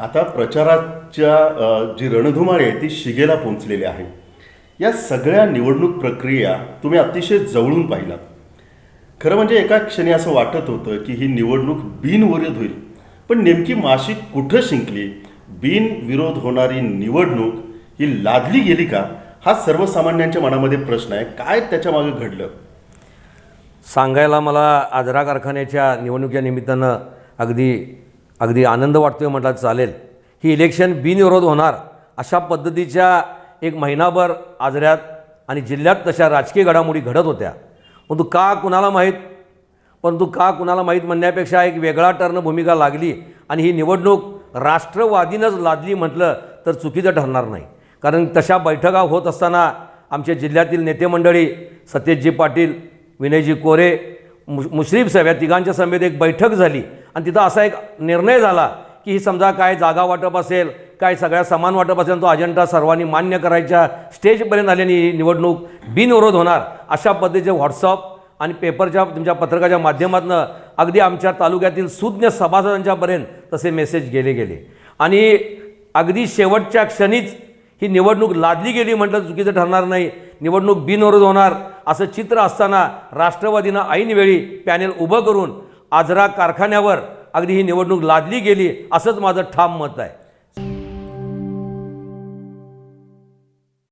आता प्रचाराच्या जी रणधुमाळी आहे ती शिगेला पोहोचलेली आहे. या सगळ्या निवडणूक प्रक्रिया तुम्ही अतिशय जवळून पाहिलात. खरं म्हणजे एका क्षणी असं वाटत होतं की ही निवडणूक बिनविरोध होईल. पण नेमकी माशी कुठं शिंकली? बिनविरोध होणारी निवडणूक ही लादली गेली का? हा सर्वसामान्यांच्या मनामध्ये प्रश्न आहे. काय त्याच्यामागे घडलं? सांगायला मला आजरा कारखान्याच्या निवडणुकीच्या निमित्तानं अगदी अगदी आनंद वाटतोय म्हटलं चालेल. ही इलेक्शन बिनविरोध होणार. अशा पद्धतीच्या एक महिनाभर आजऱ्यात आणि जिल्ह्यात तशा राजकीय घडामोडी घडत होत्या. परंतु का कुणाला माहीत? परंतु का कुणाला माहीत म्हणण्यापेक्षा एक वेगळा टर्न भूमिका लागली आणि ही निवडणूक राष्ट्रवादीनंच लादली म्हटलं तर चुकीचं ठरणार नाही. कारण तशा बैठका होत असताना आमच्या जिल्ह्यातील नेतेमंडळी मंडळी पाटील विनयजी कोरे मु मुश्रीफ साहेब या तिघांच्या समेत एक बैठक झाली. आणि तिथं असा एक निर्णय झाला की ही समजा काय जागा वाटप असेल काय सगळ्या समान वाटप असेल तो अजेंडा सर्वांनी मान्य करायच्या स्टेजपर्यंत आल्याने ही निवडणूक बिनविरोध होणार अशा पद्धतीचे व्हॉट्सअप आणि पेपरच्या तुमच्या पत्रकाच्या माध्यमातून अगदी आमच्या तालुक्यातील सुज्ञ सभासदांच्यापर्यंत तसे मेसेज गेले गेले. आणि अगदी शेवटच्या क्षणीच ही निवडणूक लादली गेली म्हटलं चुकीचं ठरणार नाही. निवडणूक बिनविरोध होणार असं चित्र असताना राष्ट्रवादीनं ऐनवेळी पॅनेल उभं करून आजरा कारखान्यावर अगदी ही निवडणूक लादली गेली असंच माझं ठाम मत आहे.